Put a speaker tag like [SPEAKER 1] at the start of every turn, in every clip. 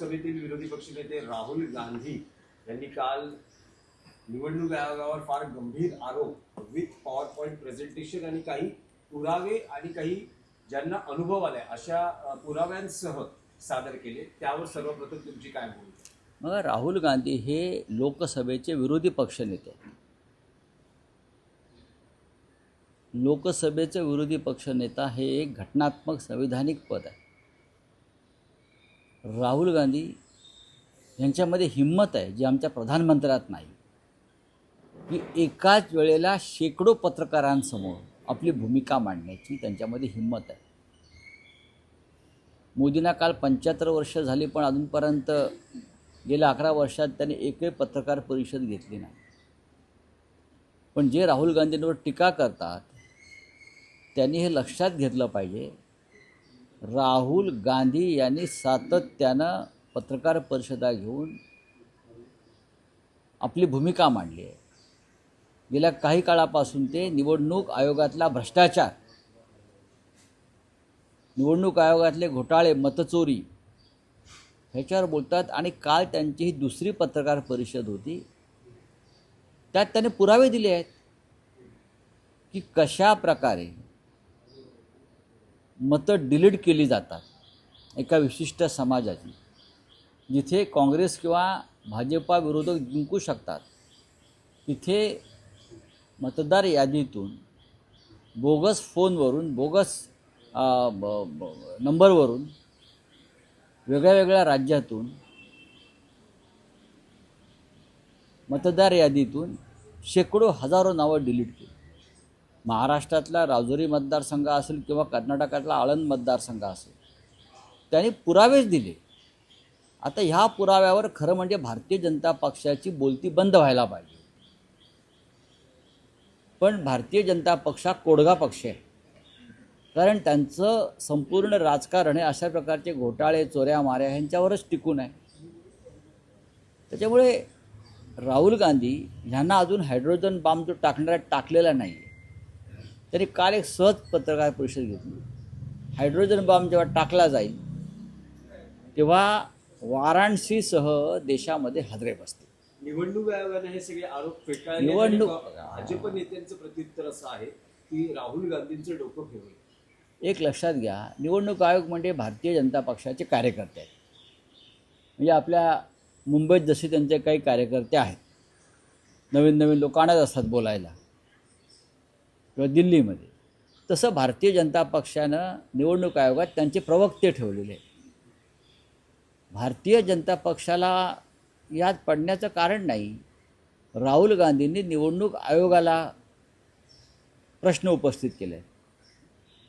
[SPEAKER 1] लोकसभेतील विरोधी पक्षनेते राहुल गांधी यांनी काल निवडणूक आयोगावर फार गंभीर आरोप विथ पॉवर पॉईंट प्रेझेंटेशन आणि काही पुरावे आणि काही ज्यांना अनुभव आलाय अशा पुराव्यांसह सादर केले. त्यावर सर्वप्रथम तुमची काय भूमिका
[SPEAKER 2] मग राहुल गांधी हे लोकसभेचे विरोधी पक्षनेते लोकसभेचे विरोधी पक्षनेता हे एक घटनात्मक संविधानिक पद आहे. राहुल गांधी यांच्यामध्ये हिंमत आहे जी आमच्या प्रधानमंत्र्यात नाही. की एकाच वेळेला शेकडो पत्रकारांसमोर आपली भूमिका मांडण्याची त्यांच्यामध्ये हिंमत आहे. मोदींना काल पंच्याहत्तर वर्ष झाली पण अजूनपर्यंत गेल्या अकरा वर्षात त्यांनी एकही पत्रकार परिषद घेतली नाही. पण जे राहुल गांधींवर टीका करतात त्यांनी हे लक्षात घेतलं पाहिजे राहुल गांधी यांनी सातत्यानं पत्रकार परिषदा घेऊन आपली भूमिका मांडली आहे. गेल्या काही काळापासून ते निवडणूक आयोगातला भ्रष्टाचार निवडणूक आयोगातले घोटाळे मतचोरी ह्याच्यावर बोलतात आणि काल त्यांची ही दुसरी पत्रकार परिषद होती. त्यात त्याने पुरावे दिले आहेत की कशा प्रकारे मतं डिलीट केली जातात एका विशिष्ट समाजाची जिथे काँग्रेस किंवा भाजपा विरोधक जिंकू शकतात. तिथे मतदार यादीतून बोगस फोनवरून बोगस ब- नंबरवरून वेगळ्या वेगळ्या राज्यातून मतदार यादीतून शेकडो हजारो नावं डिलीट केली. महाराष्ट्रातला राजुरी मतदारसंघ असेल किंवा कर्नाटकातला आळंद मतदारसंघ असेल त्यांनी पुरावेच दिले. आता ह्या पुराव्यावर खरं म्हणजे भारतीय जनता पक्षाची बोलती बंद व्हायला पाहिजे. पण भारतीय जनता पक्ष हा कोडगा पक्ष आहे. कारण त्यांचं संपूर्ण राजकारण हे अशा प्रकारचे घोटाळे चोऱ्या माऱ्या ह्यांच्यावरच टिकून आहे. त्याच्यामुळे राहुल गांधी ह्यांना अजून हायड्रोजन बाम जो टाकणारा टाकलेला नाही त्यांनी काल एक सहज पत्रकार परिषद घेतली. हायड्रोजन बॉम्ब जेव्हा टाकला जाईल तेव्हा वाराणसीसह देशामध्ये हादरे बसतील.
[SPEAKER 1] निवडणूक आयोगाने हे सगळे आरोप फेटाळले
[SPEAKER 2] निवडणूक-
[SPEAKER 1] भाजप नेत्यांचं प्रत्युत्तर असं आहे की राहुल गांधींचं डोकं फिरवलं.
[SPEAKER 2] एक लक्षात घ्या निवडणूक आयोग म्हणजे भारतीय जनता पक्षाचे कार्यकर्ते आहेत. म्हणजे आपल्या मुंबईत जसे त्यांचे काही कार्यकर्ते आहेत नवीन नवीन लोक आणत असतात बोलायला. किंवा दिल्लीमध्ये. तसं भारतीय जनता पक्षानं निवडणूक आयोगात त्यांचे प्रवक्ते ठेवलेले भारतीय जनता पक्षाला यात पडण्याचं कारण नाही. राहुल गांधींनी निवडणूक आयोगाला प्रश्न उपस्थित केले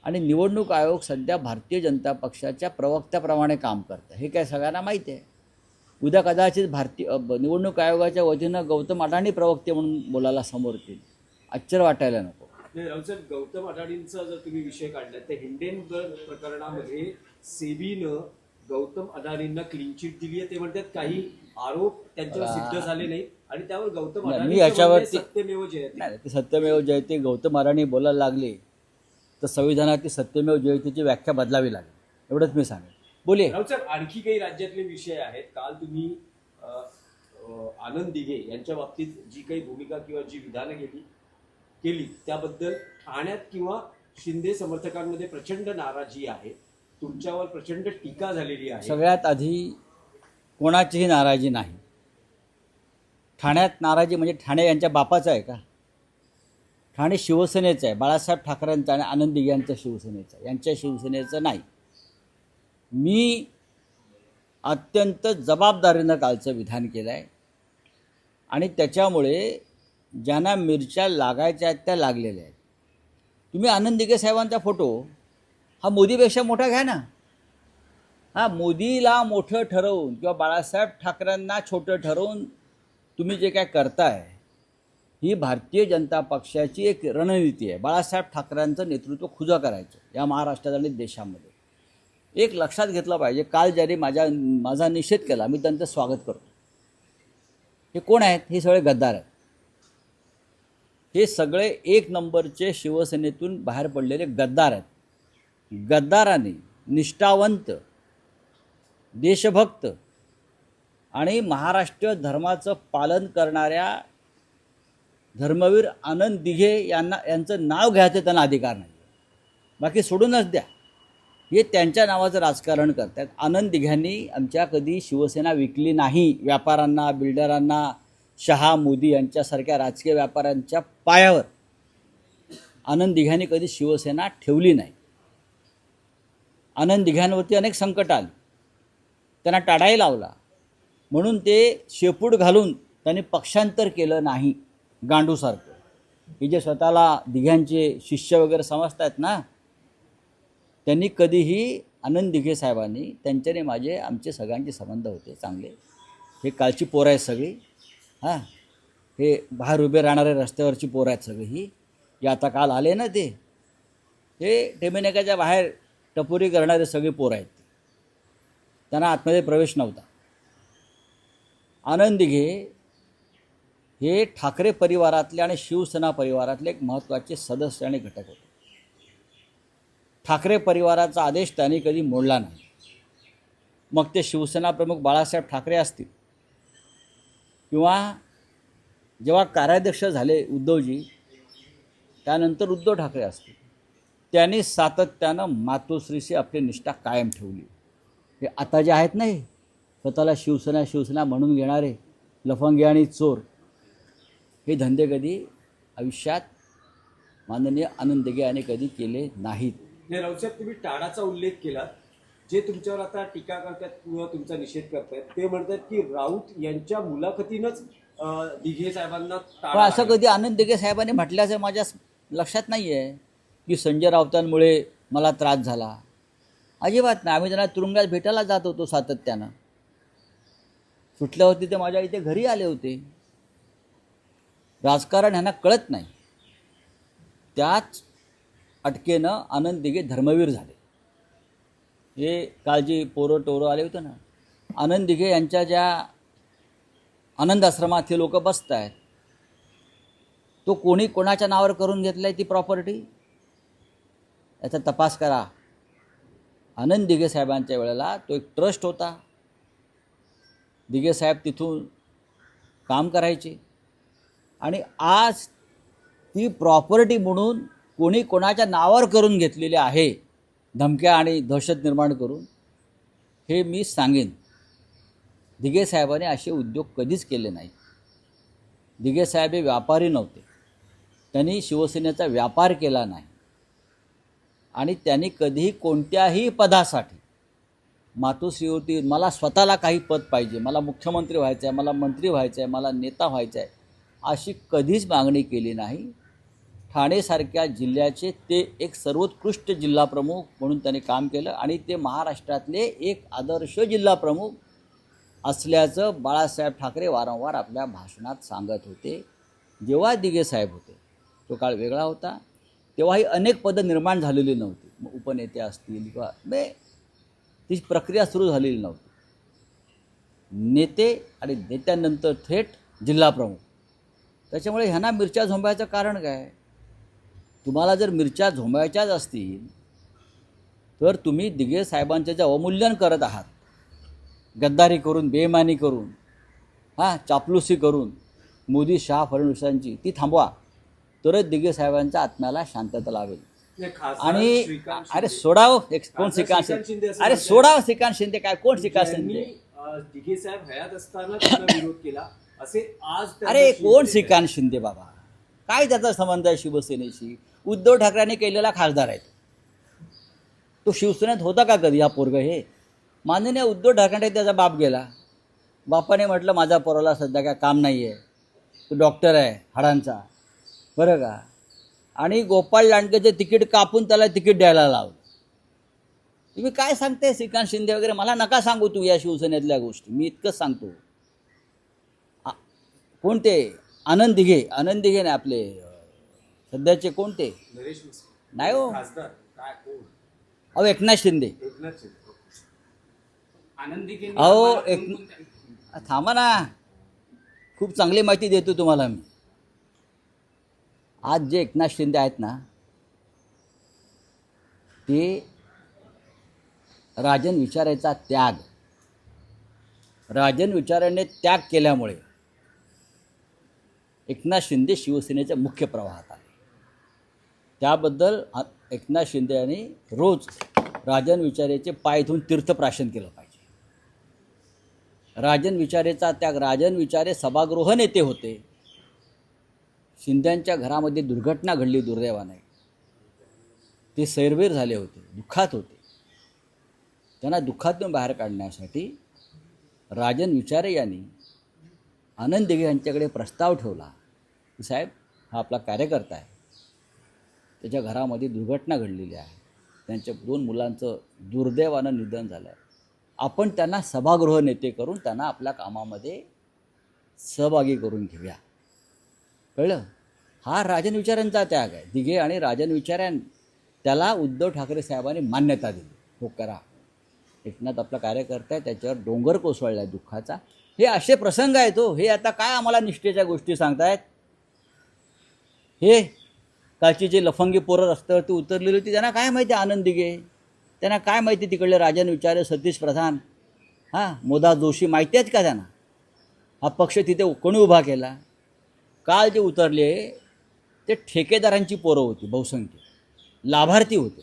[SPEAKER 2] आणि निवडणूक आयोग सध्या भारतीय जनता पक्षाच्या प्रवक्त्याप्रमाणे काम करतं. हे काय सगळ्यांना माहिती आहे? उद्या कदाचित भारतीय निवडणूक आयोगाच्या वतीनं गौतम अडाणी प्रवक्ते म्हणून बोलायला समोर येतील. आश्चर्य वाटायला नको.
[SPEAKER 1] नाही, रावसाहेब गौतम अडाणींचा जर तुम्ही विषय काढला तर हिंडेनबर्ग प्रकरणामध्ये सेबीनं गौतम अडाणींना क्लीन चिट दिली आहे. ते म्हणतात काही आरोप त्यांच्यावर सिद्ध झाले नाही आणि त्यावर गौतम
[SPEAKER 2] नाही, मी
[SPEAKER 1] अडाणी
[SPEAKER 2] याच्यावरती-
[SPEAKER 1] सत्यमेव जयते.
[SPEAKER 2] नाही ते सत्यमेव जयते गौतम अडाणी बोलायला लागले तर संविधानातील सत्यमेव जयतेची व्याख्या बदलावी लागेल. एवढंच मी सांगेन. बोलिये.
[SPEAKER 1] रावसाहेब आणखी काही राज्यातले विषय आहेत. काल तुम्ही अ, अ, आनंद दिघे यांच्या बाबतीत जी काही भूमिका किंवा जी विधानं केली केली. त्याबद्दल ठाण्यात किंवा शिंदे समर्थकांमध्ये प्रचंड नाराजी आहे. तुमच्यावर प्रचंड टीका झालेली आहे.
[SPEAKER 2] सगळ्यात आधी कोणाचीही नाराजी नाही. ठाण्यात नाराजी म्हणजे ठाणे यांच्या बापाचं आहे का? ठाणे शिवसेनेचं आहे. बाळासाहेब ठाकरेंचं आणि आनंद यांचं शिवसेनेचं आहे. यांच्या शिवसेनेचं नाही. मी अत्यंत जबाबदारीनं कालचं विधान केलं आहे आणि त्याच्यामुळे ज्यांना मिरच्या लागायच्या आहेत त्या लागलेल्या आहेत. तुम्ही आनंद दिगे साहेबांचा फोटो हा मोदीपेक्षा मोठा घ्या ना. हा मोदीला मोठं ठरवून किंवा बाळासाहेब ठाकरेंना छोटं ठरवून तुम्ही जे काय करताय ही भारतीय जनता पक्षाची एक रणनीती आहे. बाळासाहेब ठाकरेंचं नेतृत्व खुजं करायचं या महाराष्ट्रात आणि देशामध्ये. एक लक्षात घेतलं पाहिजे काल ज्याने माझ्या माझा निषेध केला मी त्यांचं स्वागत करतो. हे कोण आहेत? हे सगळे गद्दार आहेत. हे सगळे एक नंबरचे शिवसेनेतून बाहेर पडलेले गद्दार आहेत. गद्दाराने निष्ठावंत देशभक्त आणि महाराष्ट्र धर्माचं पालन करणाऱ्या धर्मवीर आनंद दिघे यांना यांचं नाव घ्यायचं त्यांना अधिकार नाही. बाकी सोडूनच द्या. हे त्यांच्या नावाचं राजकारण करतात आनंद दिघ्यांनी आमच्या कधी शिवसेना विकली नाही. व्यापाऱ्यांना बिल्डरांना शहा मोदी यांच्यासारख्या राजकीय व्यापाऱ्यांच्या पायावर आनंद दिघ्यांनी कधी शिवसेना ठेवली नाही. आनंद दिघ्यांवरती अनेक संकट आली. त्यांना टाळाही लावला. म्हणून ते शेपूट घालून त्यांनी पक्षांतर केलं नाही गांडूसारखं. की जे स्वतःला दिघ्यांचे शिष्य वगैरे समजतात ना त्यांनी कधीही आनंद दिघे साहेबांनी त्यांच्याने माझे आमचे सगळ्यांचे संबंध होते चांगले. हे कालची पोरं आहेत सगळी. हां? हे बाहेर उभे राहणारे रस्त्यावरची पोरं आहेत सगळी. ही हे आता काल आले ना ते हे टेमिनेकाच्या बाहेर टपोरी करणारे सगळे पोरं आहेत. त्यांना आतमध्ये प्रवेश नव्हता. आनंद घे हे ठाकरे परिवारातले आणि शिवसेना परिवारातले एक महत्त्वाचे सदस्य आणि घटक होते. ठाकरे परिवाराचा आदेश त्यांनी कधी मोडला नाही. मग ते शिवसेना प्रमुख बाळासाहेब ठाकरे असतील. किंवा जेव्हा कार्याध्यक्ष झाले उद्धवजी त्यानंतर उद्धव ठाकरे असतील त्यांनी सातत्यानं मातोश्रीशी आपली निष्ठा कायम ठेवली. हे आता जे आहेत नाही स्वतःला शिवसेना शिवसेना म्हणून घेणारे लफंगे आणि चोर हे धंदे कधी आयुष्यात माननीय आनंद दिघे यांनी कधी केले नाहीत.
[SPEAKER 1] राऊसाहेब तुम्ही टाळाचा उल्लेख केला. जे तुमच्यावर आता टीका करतात किंवा तुमचा निषेध करतायत ते म्हणतात की राऊत यांच्या मुलाखतीनंच दिघे साहेबांना
[SPEAKER 2] पण असं. कधी आनंद दिघे साहेबांनी म्हटल्याचं माझ्या लक्षात नाही आहे की संजय राऊतांमुळे मला त्रास झाला. अजिबात नाही. आम्ही त्यांना तुरुंगात भेटायला जात होतो सातत्यानं. सुटल्यावरती ते माझ्या इथे घरी आले होते. राजकारण ह्यांना कळत नाही. त्याच अटकेनं आनंद दिघे धर्मवीर झाले. हे काळजी पोरं टोरं आले होते ना आनंद दिघे यांच्या ज्या आनंद आश्रमात हे लोक बसत आहेत तो कोणी कोणाच्या नावावर करून घेतला आहे ती प्रॉपर्टी याचा तपास करा. आनंद दिघे साहेबांच्या वेळेला तो एक ट्रस्ट होता. दिघे साहेब तिथून काम करायचे. आणि आज ती प्रॉपर्टी म्हणून कोणी कोणाच्या नावावर करून घेतलेली आहे धमक्या आणि दहशत निर्माण करून हे मी सांगेन. दिघे साहेबाने असे उद्योग कधीच केले नाही दिघे साहेब हे व्यापारी नव्हते. त्यांनी शिवसेनेचा व्यापार केला नाही. आणि त्यांनी कधीही कोणत्याही पदासाठी मातोश्रीवरती मला स्वतःला काही पद पाहिजे मला मुख्यमंत्री व्हायचं आहे मला मंत्री व्हायचं आहे मला नेता व्हायचं आहे अशी कधीच मागणी केली नाही. ठाणेसारख्या जिल्ह्याचे ते एक सर्वोत्कृष्ट जिल्हाप्रमुख म्हणून त्यांनी काम केलं आणि ते महाराष्ट्रातले एक आदर्श जिल्हाप्रमुख असल्याचं बाळासाहेब ठाकरे वारंवार आपल्या भाषणात सांगत होते. जेव्हा दिघे साहेब होते तो काळ वेगळा होता. तेव्हाही अनेक पदं निर्माण झालेली नव्हती. मग उपनेते असतील किंवा मे ती प्रक्रिया सुरू झालेली नव्हती. नेते आणि नेत्यानंतर थेट जिल्हाप्रमुख त्याच्यामुळे ह्यांना मिरच्या झोंबायचं कारण काय? तुम्हाला जर मिरच्या झोंबायच्याच असतील तर तुम्ही दिघे साहेबांचं जे अवमूल्यन करत आहात गद्दारी करून बेमानी करून हां चापलुसी करून मोदी शहा फडणवीसांची ती थांबवा. तरच दिघे साहेबांच्या आत्म्याला शांतता लावेल. आणि
[SPEAKER 1] श्रीकांत
[SPEAKER 2] अरे सोडाव एक कोण श्रीकांत
[SPEAKER 1] श्रीकांत शिंदे?
[SPEAKER 2] अरे. सोडाव श्रीकांत शिंदे काय कोण श्रीकांत
[SPEAKER 1] ज्यांनी,
[SPEAKER 2] शिंदे
[SPEAKER 1] दिघे साहेब हयात असताना विरोध केला. असे आज
[SPEAKER 2] अरे कोण. श्रीकांत शिंदे बाबा? काय त्याचा संबंध आहे शिवसेनेशी? उद्धव ठाकरेंनी केलेला खासदार आहे तो. शिवसेनेत होता का कधी हा पोरग हे? माननीय उद्धव ठाकरे त्याचा बाप गेला. बापाने म्हटलं माझ्या पोराला सध्या काय काम नाही आहे तो डॉक्टर आहे हाडांचा. बरं का? आणि गोपाळ लांडकेचे तिकीट कापून त्याला तिकीट द्यायला लावलं. तुम्ही काय सांगते श्रीकांत शिंदे वगैरे? मला नका सांगू तू या शिवसेनेतल्या गोष्टी. मी इतकंच सांगतो. कोणते? आनंद दिघे आनंद दिघे नाही आपले सध्याचे कोणते. नाही हो. अहो एकनाथ शिंदे. अहो एक थांबा ना. खूप चांगली माहिती देतो तुम्हाला मी. आज जे एकनाथ शिंदे आहेत ना ते राजन विचारायचा त्याग. राजन विचाराने त्याग केल्यामुळे एकनाथ शिंदे शिवसेनेच्या मुख्य प्रवाहात आले. त्याबद्दल एकनाथ शिंदे यांनी रोज राजन विचारेचे पाय धुवून तीर्थप्राशन केलं पाहिजे. राजन विचारेचा त्याग राजन विचारे सभागृह नेते होते. शिंद्यांच्या घरामध्ये दुर्घटना घडली दुर्दैवाने. ते सैरवेर झाले होते दुःखात होते. त्यांना दुःखातून बाहेर काढण्यासाठी राजन विचारे यांनी आनंद दिघे यांच्याकडे प्रस्ताव ठेवला. की साहेब हा आपला कार्यकर्ता आहे. त्याच्या घरामध्ये दुर्घटना घडलेली आहे. त्यांच्या दोन मुलांचं दुर्दैवानं निधन झालं आहे आपण त्यांना सभागृह नेते करून त्यांना आपल्या कामामध्ये सहभागी करून घेऊया. कळलं? हा राजन विचारांचा त्याग आहे. दिघे आणि राजन विचारां त्याला उद्धव ठाकरे साहेबांनी मान्यता दिली. हो करा. एकनाथ आपला कार्यकर्ता आहे त्याच्यावर डोंगर कोसळला आहे दुःखाचा. हे असे प्रसंग आहेत हो. हे आता काय आम्हाला निष्ठेच्या गोष्टी सांगतायत? हे कालची जे लफंगी पोरं रस्त्यावरती उतरलेली होती त्यांना काय माहिती आनंदी घे त्यांना काय माहिती तिकडले राजन विचारे सतीश प्रधान हां मोदा जोशी माहिती आहेत का त्यांना? हा पक्ष तिथे कोणी उभा केला? काल जे उतरले ते ठेकेदारांची पोरं होती बहुसंख्य. लाभार्थी होते.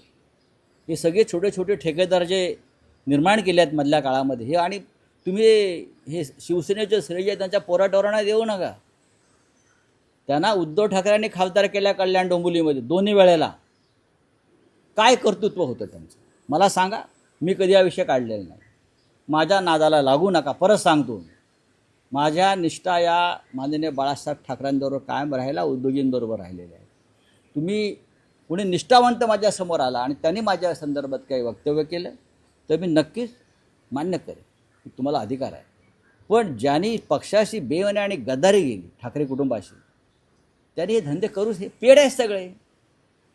[SPEAKER 2] हे सगळे छोटे छोटे ठेकेदार जे निर्माण केले आहेत मधल्या काळामध्ये हे आणि तुम्ही हे शिवसेनेचे श्रेय त्यांच्या पोराटोरांना देऊ नका. त्यांना उद्धव ठाकरेंनी खासदार केल्या कल्याण डोंबिवलीमध्ये दोन्ही वेळेला. काय कर्तृत्व होतं त्यांचं? मला सांगा मी कधी हा विषय काढलेला नाही. माझ्या नादाला लागू नका परत सांगतो माझ्या निष्ठा या माननीय बाळासाहेब ठाकरेंबरोबर कायम राहायला उद्योगींबरोबर राहिलेल्या आहे. तुम्ही कुणी निष्ठावंत माझ्यासमोर आला आणि त्यांनी माझ्या संदर्भात काही वक्तव्य केलं तर मी नक्कीच मान्य करेन. की तुम्हाला अधिकार आहे. पण ज्यांनी पक्षाशी बेवने आणि गद्दारी गेली ठाकरे कुटुंबाशी त्यांनी हे धंदे करूच हे पेड आहेत सगळे.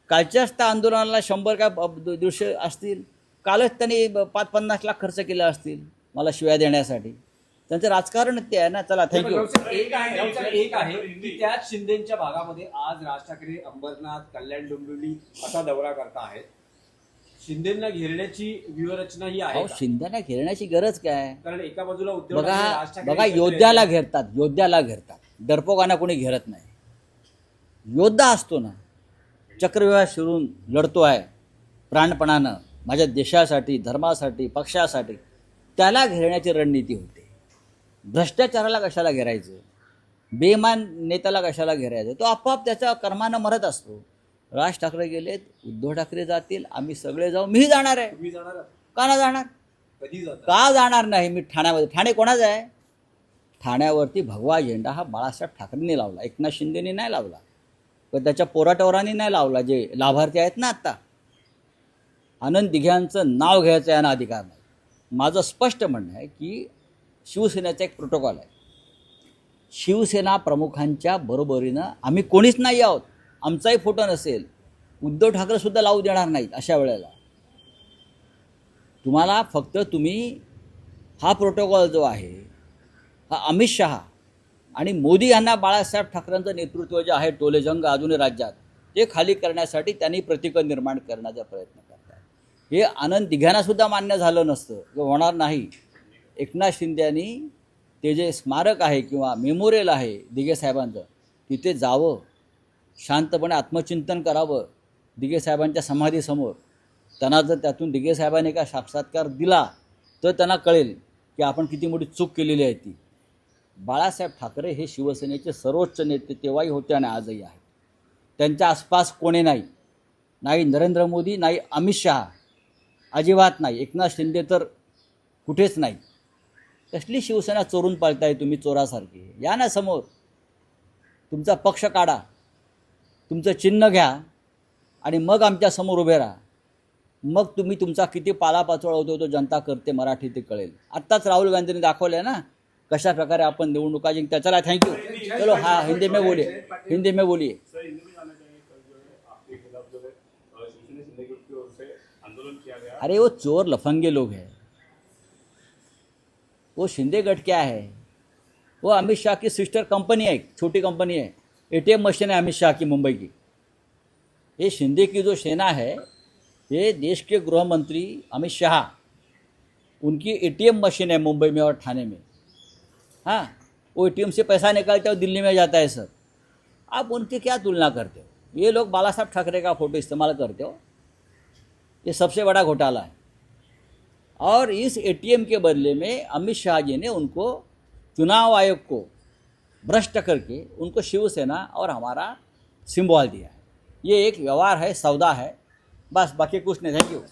[SPEAKER 2] कालच्याच त्या आंदोलनाला शंभर काय दीडशे असतील. कालच त्यांनी पाच पन्नास लाख खर्च केले असतील मला शिव्या देण्यासाठी. त्यांचं राजकारण ते आहे ना. चला थँक्यू
[SPEAKER 1] एक आहे एक आहे की त्याच शिंदेच्या भागामध्ये आज राज ठाकरे अंबरनाथ कल्याण डोंबिवली असा दौरा करता आहेत. शिंदेना घेरण्याची व्यूहरचना ही आहे का?
[SPEAKER 2] शिंद्यांना घेरण्याची गरज काय?
[SPEAKER 1] कारण एका बाजूला उद्धव ठाकरे,
[SPEAKER 2] बघा
[SPEAKER 1] राज ठाकरे
[SPEAKER 2] बघा
[SPEAKER 1] एकत्र
[SPEAKER 2] योद्ध्याला. घेरतात योद्ध्याला घेरतात. डरपोकांना कोणी घेरत नाही. योद्धा असतो ना चक्रव्यूह शिरून लढतो आहे. प्राणपणानं माझ्या देशासाठी धर्मासाठी पक्षासाठी त्याला घेरण्याची रणनीती होते. भ्रष्टाचाराला कशाला घेरायचं? बेमान नेत्याला कशाला घेरायचं? तो आपोआप त्याच्या कर्मानं मरत असतो. राज ठाकरे गेलेत उद्धव ठाकरे जातील आम्ही सगळे जाऊ. मीही जाणार आहे.
[SPEAKER 1] तुम्ही जाणार?
[SPEAKER 2] का ना जाणार?
[SPEAKER 1] कधी
[SPEAKER 2] का जाणार नाही? मी ठाण्यामध्ये. ठाणे कोणाचं आहे? ठाण्यावरती भगवा झेंडा हा बाळासाहेब ठाकरेंनी लावला. एकनाथ शिंदेनी नाही लावला. त्याच्या पोराटवरांनी नाही लावला जे लाभार्थी आहेत ना आत्ता आनंद दिघ्यांचं नाव घ्यायचं यांना अधिकार नाही. माझं स्पष्ट म्हणणं आहे की शिवसेनेचा एक प्रोटोकॉल आहे. शिवसेना प्रमुखांच्या बरोबरीनं आम्ही कोणीच नाही आहोत. आमचाही फोटो नसेल. उद्धव ठाकरेसुद्धा लावू देणार नाहीत अशा वेळेला. तुम्हाला फक्त तुम्ही हा प्रोटोकॉल जो आहे हा अमित शहा आणि मोदी यांना बाळासाहेब ठाकरेंचं नेतृत्व जे आहे टोलेजंग अजूनही राज्यात ते खाली करण्यासाठी त्यांनी प्रतिकं निर्माण करण्याचा प्रयत्न करतात. हे आनंद दिघ्यांनासुद्धा मान्य झालं नसतं किंवा होणार नाही. एकनाथ शिंदे यांनी ते जे स्मारक आहे किंवा मेमोरियल आहे दिघे साहेबांचं तिथे जावं शांतपणे आत्मचिंतन करावं दिघे साहेबांच्या समाधीसमोर. त्यांना जर त्यातून दिघे साहेबांनी का साक्षात्कार दिला तर त्यांना कळेल की आपण किती मोठी चूक केलेली आहे ती. बाळासाहेब ठाकरे हे शिवसेनेचे सर्वोच्च नेते तेव्हाही होते आणि आजही आहेत. त्यांच्या आसपास कोणी नाही. नाही नरेंद्र मोदी नाही अमित शहा. अजिबात नाही. एकनाथ शिंदे तर कुठेच नाही. कसली शिवसेना चोरून पाळताय तुम्ही चोरासारखी? या ना समोर. तुमचा पक्ष काढा. तुमचं चिन्ह घ्या आणि मग आमच्यासमोर उभे राहा. मग तुम्ही तुमचा किती पालापाचोळा होतो तो जनता करते मराठी ते कळेल. आत्ताच राहुल गांधींनी दाखवलं ना कशा प्रकारे आपण निवडणुका जिंकता चला थँक्यू चलो, हा, हिंदी में बोलिए. हिंदी में बोलिए. अरे, वो चोर लफंगे लोग हैं. वो शिंदे गट क्या है? वो अमित शाह की सिस्टर कंपनी है छोटी कंपनी है. एटीएम मशीन है अमित शाह की, मुंबई की. ये शिंदे की जो सेना है, ये देश के गृह मंत्री अमित शाह, उनकी एटीएम मशीन है मुंबई में और ठाणे में. हाँ वो एटीएम से पैसा निकालते हो दिल्ली में जाता है सब आप उनकी क्या तुलना करते हो? ये लोग बाला साहब ठाकरे का फ़ोटो इस्तेमाल करते हो। ये सबसे बड़ा घोटाला है। और इस एटीएम के बदले में अमित शाह जी ने उनको चुनाव आयोग को भ्रष्ट करके उनको शिवसेना और हमारा सिम्बॉल दिया है। ये एक व्यवहार है, सौदा है। बस बाकी कुछ नहीं, थैंक यू।